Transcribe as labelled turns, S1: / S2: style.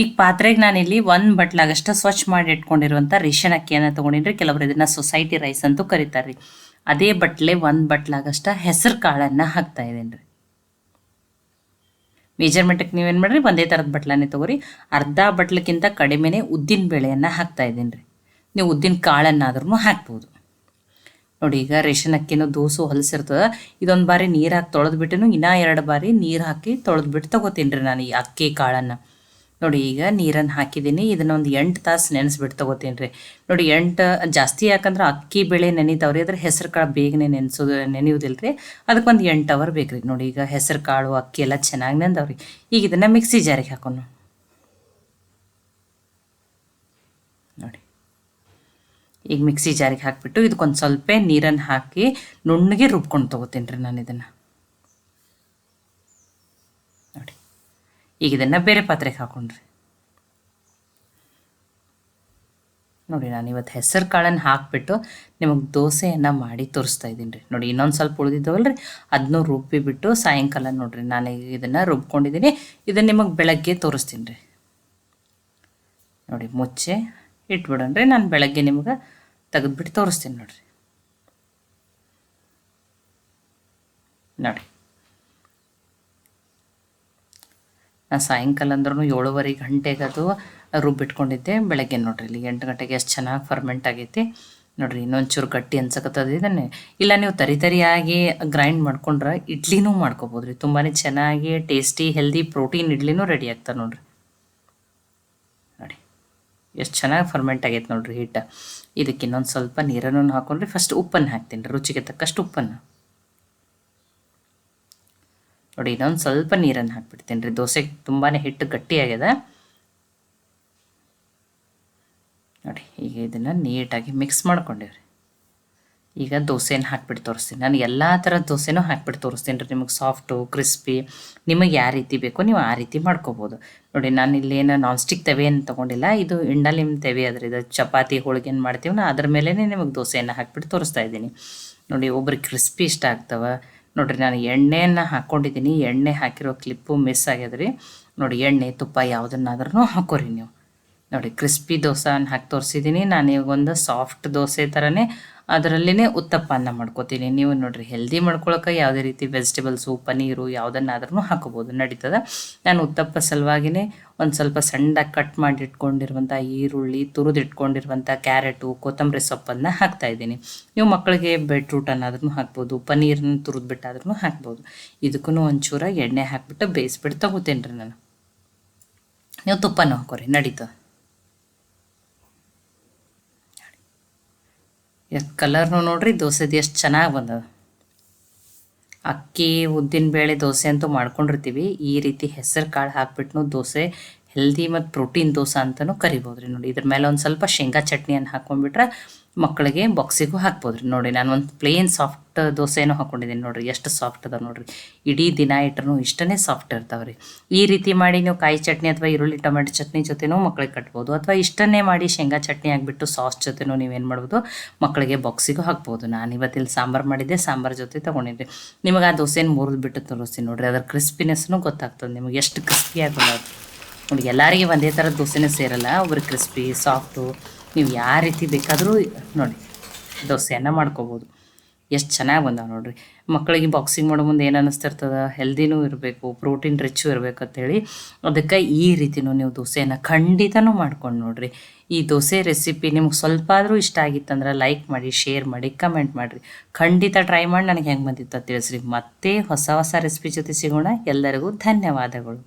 S1: ಈಗ ಪಾತ್ರೆಗೆ ನಾನಿಲ್ಲಿ ಒಂದು ಬಟ್ಲಾಗಷ್ಟು ಸ್ವಚ್ಛ ಮಾಡಿ ಇಟ್ಕೊಂಡಿರುವಂಥ ರೇಷನ್ ಅಕ್ಕಿಯನ್ನು ತೊಗೊಂಡಿದ್ರೆ ಕೆಲವರು ಇದನ್ನು ಸೊಸೈಟಿ ರೈಸ್ ಅಂತೂ ಕರೀತಾರೆ ರೀ ಅದೇ ಬಟ್ಲೆ ಒಂದು ಬಟ್ಲಾಗಷ್ಟ ಹೆಸರು ಕಾಳನ್ನು ಹಾಕ್ತಾ ಇದ್ದೀನಿ ರೀ ಮೆಜರ್ಮೆಂಟಿಗೆ ನೀವೇನು ಮಾಡಿರಿ? ಒಂದೇ ಥರದ ಬಟ್ಲನ್ನೇ ತೊಗೊರಿ. ಅರ್ಧ ಬಟ್ಲಕ್ಕಿಂತ ಕಡಿಮೆನೇ ಉದ್ದಿನ ಬೇಳೆಯನ್ನು ಹಾಕ್ತಾ ಇದ್ದೀನಿ ರೀ ನೀವು ಉದ್ದಿನ ಕಾಳನ್ನಾದ್ರೂ ಹಾಕ್ಬೋದು. ನೋಡಿ, ಈಗ ರೇಷನ್ ಅಕ್ಕಿನೂ ದೋಸು ಹೊಲಸಿರ್ತದೆ. ಇದೊಂದು ಬಾರಿ ನೀರು ಹಾಕಿ ತೊಳೆದ್ಬಿಟ್ಟು ಇನ್ನೂ ಎರಡು ಬಾರಿ ನೀರು ಹಾಕಿ ತೊಳೆದ್ಬಿಟ್ಟು ತೊಗೋತೀನಿ ರೀ ನಾನು ಈ ಅಕ್ಕಿ ಕಾಳನ್ನು. ನೋಡಿ, ಈಗ ನೀರನ್ನು ಹಾಕಿದ್ದೀನಿ ಇದನ್ನ ಒಂದು ಎಂಟು ತಾಸು ನೆನೆಸ್ಬಿಟ್ಟು ತೊಗೋತೀನಿ ರೀ ನೋಡಿ, ಎಂಟು ಜಾಸ್ತಿ ಯಾಕಂದ್ರೆ ಅಕ್ಕಿ ಬೆಳೆ ನೆನೀತಾವ್ರಿ. ಅದ್ರ ಹೆಸರು ಕಾಳು ಬೇಗನೆ ನೆನೆಸೋದು ನೆನೆಯುವುದಿಲ್ಲ ರೀ ಅದಕ್ಕೆ ಒಂದು ಎಂಟು ಅವರ್ ಬೇಕು ರೀ ನೋಡಿ, ಈಗ ಹೆಸರು ಕಾಳು, ಅಕ್ಕಿ ಎಲ್ಲ ಚೆನ್ನಾಗಿ ನೆಂದವ್ರಿ. ಈಗ ಇದನ್ನು ಮಿಕ್ಸಿ ಜಾರಿಗೆ ಹಾಕೋಣ. ನೋಡಿ. ಈಗ ಮಿಕ್ಸಿ ಜಾರಿಗೆ ಹಾಕಿಬಿಟ್ಟು ಇದಕ್ಕೊಂದು ಸ್ವಲ್ಪ ನೀರನ್ನು ಹಾಕಿ ನುಣ್ಣಗೆ ರುಬ್ಕೊಂಡು ತೊಗೋತೀನಿ ರೀ ನಾನು ಇದನ್ನು ನೋಡಿ ಈಗ ಇದನ್ನು ಬೇರೆ ಪಾತ್ರೆಗೆ ಹಾಕೊಂಡ್ರಿ. ನೋಡಿ, ನಾನು ಇವತ್ತು ಹೆಸರು ಕಾಳನ್ನು ಹಾಕಿಬಿಟ್ಟು ನಿಮಗೆ ದೋಸೆಯನ್ನು ಮಾಡಿ ತೋರಿಸ್ತಾ ಇದ್ದೀನಿ ರೀ. ನೋಡಿ, ಇನ್ನೊಂದು ಸ್ವಲ್ಪ ಉಳಿದಿದ್ದವಲ್ಲ ರೀ ಅದನ್ನೂ ರುಬ್ಬಿಬಿಟ್ಟು ಸಾಯಂಕಾಲ ನೋಡಿರಿ. ನಾನು ಇದನ್ನು ರುಬ್ಕೊಂಡಿದ್ದೀನಿ. ಇದನ್ನು ನಿಮಗೆ ಬೆಳಗ್ಗೆ ತೋರಿಸ್ತೀನಿ ರೀ. ನೋಡಿ, ಮುಚ್ಚೆ ಇಟ್ಬಿಡೋಣ ರೀ ನಾನು ಬೆಳಗ್ಗೆ ನಿಮಗೆ ತೆಗೆದ್ಬಿಟ್ಟು ತೋರಿಸ್ತೀನಿ ನೋಡಿರಿ. ನೋಡಿ ನಾನು ಸಾಯಂಕಾಲ ಅಂದ್ರೂ ಏಳುವರೆ ಗಂಟೆಗೆ ಅದು ರುಬ್ಬಿಟ್ಕೊಂಡಿದ್ದೆ. ಬೆಳಗ್ಗೆ ನೋಡ್ರಿ ಇಲ್ಲಿ ಎಂಟು ಗಂಟೆಗೆ ಎಷ್ಟು ಚೆನ್ನಾಗಿ ಫರ್ಮೆಂಟ್ ಆಗೈತಿ. ನೋಡ್ರಿ ಇನ್ನೊಂಚೂರು ಗಟ್ಟಿ ಅನ್ಸಕತ್ತದ ಇದನ್ನೇ. ಇಲ್ಲ ನೀವು ತರಿ ತರಿಯಾಗಿ ಗ್ರೈಂಡ್ ಮಾಡ್ಕೊಂಡ್ರೆ ಇಡ್ಲಿನೂ ಮಾಡ್ಕೋಬೋದು ರೀ ತುಂಬಾ ಚೆನ್ನಾಗಿ ಟೇಸ್ಟಿ ಹೆಲ್ದಿ ಪ್ರೋಟೀನ್ ಇಡ್ಲಿನೂ ರೆಡಿ ಆಗ್ತದೆ ನೋಡ್ರಿ. ನೋಡಿ, ಎಷ್ಟು ಚೆನ್ನಾಗಿ ಫರ್ಮೆಂಟ್ ಆಗೈತೆ ನೋಡ್ರಿ ಹಿಟ್ಟು ಇದಕ್ಕೆ ಇನ್ನೊಂದು ಸ್ವಲ್ಪ ನೀರನ್ನು ಹಾಕೊಂಡ್ರಿ. ಫಸ್ಟ್ ಉಪ್ಪನ್ನು ಹಾಕ್ತೀನಿ ರುಚಿಗೆ ತಕ್ಕಷ್ಟು ಉಪ್ಪನ್ನು. ನೋಡಿ ಇನ್ನೊಂದು ಸ್ವಲ್ಪ ನೀರನ್ನು ಹಾಕ್ಬಿಡ್ತೀನಿ ರೀ. ದೋಸೆ ತುಂಬಾ ಹಿಟ್ಟು ಗಟ್ಟಿಯಾಗಿದೆ. ನೋಡಿ, ಈಗ ಇದನ್ನು ನೀಟಾಗಿ ಮಿಕ್ಸ್ ಮಾಡ್ಕೊಂಡಿವ್ರಿ. ಈಗ ದೋಸೆನ ಹಾಕ್ಬಿಟ್ಟು ತೋರಿಸ್ತೀನಿ. ನಾನು ಎಲ್ಲ ಥರ ದೋಸೆನೂ ಹಾಕ್ಬಿಟ್ಟು ತೋರಿಸ್ತೀನಿ ರೀ. ನಿಮಗೆ ಸಾಫ್ಟು ಕ್ರಿಸ್ಪಿ ನಿಮಗೆ ಯಾವ ರೀತಿ ಬೇಕೋ ನೀವು ಆ ರೀತಿ ಮಾಡ್ಕೋಬೋದು. ನೋಡಿ, ನಾನು ಇಲ್ಲಿ ಇಲ್ಲೇನು ನಾನ್ ಸ್ಟಿಕ್ ತವೆಯನ್ನು ತೊಗೊಂಡಿಲ್ಲ. ಇದು ಇಂಡಲಿಮ್ ತೆವೆ ಅದ್ರ ಇದು ಚಪಾತಿ ಹೋಳಿಗೆನ ಮಾಡ್ತೀವಿ ನಾನು ಅದ್ರ ಮೇಲೇ ನಿಮಗೆ ದೋಸೆಯನ್ನು ಹಾಕ್ಬಿಟ್ಟು ತೋರಿಸ್ತಾ ಇದ್ದೀನಿ. ನೋಡಿ, ಒಬ್ರಿಗೆ ಕ್ರಿಸ್ಪಿ ಇಷ್ಟ ಆಗ್ತವೆ ನೋಡಿರಿ, ನಾನು ಎಣ್ಣೆಯನ್ನು ಹಾಕ್ಕೊಂಡಿದ್ದೀನಿ ಎಣ್ಣೆ ಹಾಕಿರೋ ಕ್ಲಿಪ್ಪು ಮಿಸ್ ಆಗ್ಯದ್ರಿ. ನೋಡಿ, ಎಣ್ಣೆ ತುಪ್ಪ ಯಾವುದನ್ನಾದ್ರೂ ಹಾಕೋರಿ ನೀವು. ನೋಡಿ ಕ್ರಿಸ್ಪಿ ದೋಸೆನ ಹಾಕಿ ತೋರಿಸಿದ್ದೀನಿ ನಾನು ಇವಾಗೊಂದು ಸಾಫ್ಟ್ ದೋಸೆ ಥರನೇ ಅದರಲ್ಲಿನೇ ಉತ್ತಪ್ಪನ್ನ ಮಾಡ್ಕೋತೀನಿ. ನೀವು ನೋಡಿರಿ ಹೆಲ್ದಿ ಮಾಡ್ಕೊಳಕ್ಕೆ ಯಾವುದೇ ರೀತಿ ವೆಜಿಟೇಬಲ್ಸು ಪನೀರು ಯಾವುದನ್ನಾದ್ರೂ ಹಾಕೋಬೋದು, ನಡೀತದೆ. ನಾನು ಉತ್ತಪ್ಪ ಸಲುವಾಗಿನೇ ಒಂದು ಸ್ವಲ್ಪ ಸಣ್ಣದಾಗಿ ಕಟ್ ಮಾಡಿ ಇಟ್ಕೊಂಡಿರುವಂಥ ಈರುಳ್ಳಿ ತುರಿದಿಟ್ಕೊಂಡಿರುವಂಥ ಕ್ಯಾರೆಟು, ಕೊತ್ತಂಬರಿ ಸೊಪ್ಪನ್ನು ಹಾಕ್ತಾಯಿದ್ದೀನಿ ನೀವು ಮಕ್ಕಳಿಗೆ ಬೀಟ್ರೂಟ್ ಅನ್ನಾದ್ರೂ ಹಾಕ್ಬೋದು ಪನೀರನ್ನ ತುರಿದ್ಬಿಟ್ಟಾದ್ರೂ ಹಾಕ್ಬೋದು. ಇದಕ್ಕೂ ಒಂಚೂರ ಎಣ್ಣೆ ಹಾಕಿಬಿಟ್ಟು ಬೇಯಿಸ್ಬಿಟ್ಟು ತಗೋತೀನಿ ರೀ ನಾನು. ನೀವು ತುಪ್ಪನೂ ಹಾಕೋರಿ, ನಡೀತದೆ. ಎಷ್ಟು ಕಲರ್ನು ನೋಡ್ರಿ ದೋಸೆದು ಎಷ್ಟು ಚೆನ್ನಾಗಿ ಬಂದದ. ಅಕ್ಕಿ, ಉದ್ದಿನ ಬೇಳೆ ದೋಸೆ ಅಂತೂ ಮಾಡ್ಕೊಂಡಿರ್ತೀವಿ. ಈ ರೀತಿ ಹೆಸರು ಕಾಳು ಹಾಕ್ಬಿಟ್ಟು ದೋಸೆ ಹೆಲ್ದಿ ಮತ್ತು ಪ್ರೋಟೀನ್ ದೋಸೆ ಅಂತಲೂ ಕರಿಬೋದು ರೀ ನೋಡಿ. ಇದ್ರ ಮೇಲೆ ಒಂದು ಸ್ವಲ್ಪ ಶೇಂಗಾ ಚಟ್ನಿಯನ್ನು ಹಾಕ್ಕೊಂಡ್ಬಿಟ್ರೆ ಮಕ್ಕಳಿಗೆ ಬಾಕ್ಸಿಗೂ ಹಾಕ್ಬೋದು ರೀ ನೋಡಿ, ನಾನು ಒಂದು ಪ್ಲೇನ್ ಸಾಫ್ಟ್ ದೋಸೆನೂ ಹಾಕ್ಕೊಂಡಿದ್ದೀನಿ ನೋಡಿರಿ. ಎಷ್ಟು ಸಾಫ್ಟ್ ಅದಾವೆ ನೋಡಿರಿ. ಇಡೀ ದಿನ ಇಟ್ಟರೂ ಇಷ್ಟನೇ ಸಾಫ್ಟ್ ಇರ್ತಾವೆ ರೀ. ಈ ರೀತಿ ಮಾಡಿ ನೀವು ಕಾಯಿ ಚಟ್ನಿ ಅಥವಾ ಈರುಳ್ಳಿ ಟೊಮೆಟೊ ಚಟ್ನಿ ಜೊತೆನೂ ಮಕ್ಕಳಿಗೆ ಕಟ್ಬೋದು. ಅಥವಾ ಇಷ್ಟನ್ನೇ ಮಾಡಿ ಶೇಂಗಾ ಚಟ್ನಿ ಆಗಿಬಿಟ್ಟು ಸಾಸ್ ಜೊತೆನೂ ನೀವೇನು ಮಾಡ್ಬೋದು? ಮಕ್ಕಳಿಗೆ ಬಾಕ್ಸಿಗೂ ಹಾಕ್ಬೋದು. ನಾನು ಇವತ್ತಿಲ್ಲಿ ಸಾಂಬಾರು ಮಾಡಿದ್ದೆ, ಸಾಂಬಾರು ಜೊತೆ ತೊಗೊಂಡಿದ್ದೆ. ನಿಮಗೆ ಆ ದೋಸೆನ ಮುರಿದು ಬಿಟ್ಟು ತೋರಿಸ್ತೀನಿ ನೋಡಿರಿ. ಅದರ ಕ್ರಿಸ್ಪಿನೆಸ್ನೂ ಗೊತ್ತಾಗ್ತದೆ. ನಿಮಗೆ ಎಷ್ಟು ಕ್ರಿಸ್ಪಿಯಾಗಿ ನೋಡಿ, ಎಲ್ಲರಿಗೆ ಒಂದೇ ಥರದ ದೋಸೆನೇ ಸೇರಲ್ಲ, ಒಬ್ರು ಕ್ರಿಸ್ಪಿ ಸಾಫ್ಟು ನೀವು ಯಾವ ರೀತಿ ಬೇಕಾದರೂ ನೋಡಿ, ದೋಸೆಯನ್ನು ಮಾಡ್ಕೋಬೋದು. ಎಷ್ಟು ಚೆನ್ನಾಗಿ ಬಂದಾವೆ ನೋಡಿರಿ. ಮಕ್ಕಳಿಗೆ ಬಾಕ್ಸಿಂಗ್ ಮಾಡೋ ಮುಂದೆ ಏನು ಅನ್ನಿಸ್ತಿರ್ತದೆ ಹೆಲ್ದಿನೂ ಇರಬೇಕು ಪ್ರೋಟೀನ್ ರಿಚ್ಚು ಇರಬೇಕು ಅಂತೇಳಿ ಅದಕ್ಕೆ ಈ ರೀತಿನೂ ನೀವು ದೋಸೆಯನ್ನು ಖಂಡಿತನೂ ಮಾಡ್ಕೊಂಡು ನೋಡಿರಿ. ಈ ದೋಸೆ ರೆಸಿಪಿ ನಿಮ್ಗೆ ಸ್ವಲ್ಪ ಆದರೂ ಇಷ್ಟ ಆಗಿತ್ತಂದ್ರೆ ಲೈಕ್ ಮಾಡಿ ಶೇರ್ ಮಾಡಿ ಕಮೆಂಟ್ ಮಾಡಿರಿ. ಖಂಡಿತ ಟ್ರೈ ಮಾಡಿ, ನನಗೆ ಹೆಂಗೆ ಬಂದಿತ್ತು ತಿಳಿಸ್ರಿ. ಮತ್ತೆ ಹೊಸ ಹೊಸ ರೆಸಿಪಿ ಜೊತೆ ಸಿಗೋಣ. ಎಲ್ಲರಿಗೂ ಧನ್ಯವಾದಗಳು.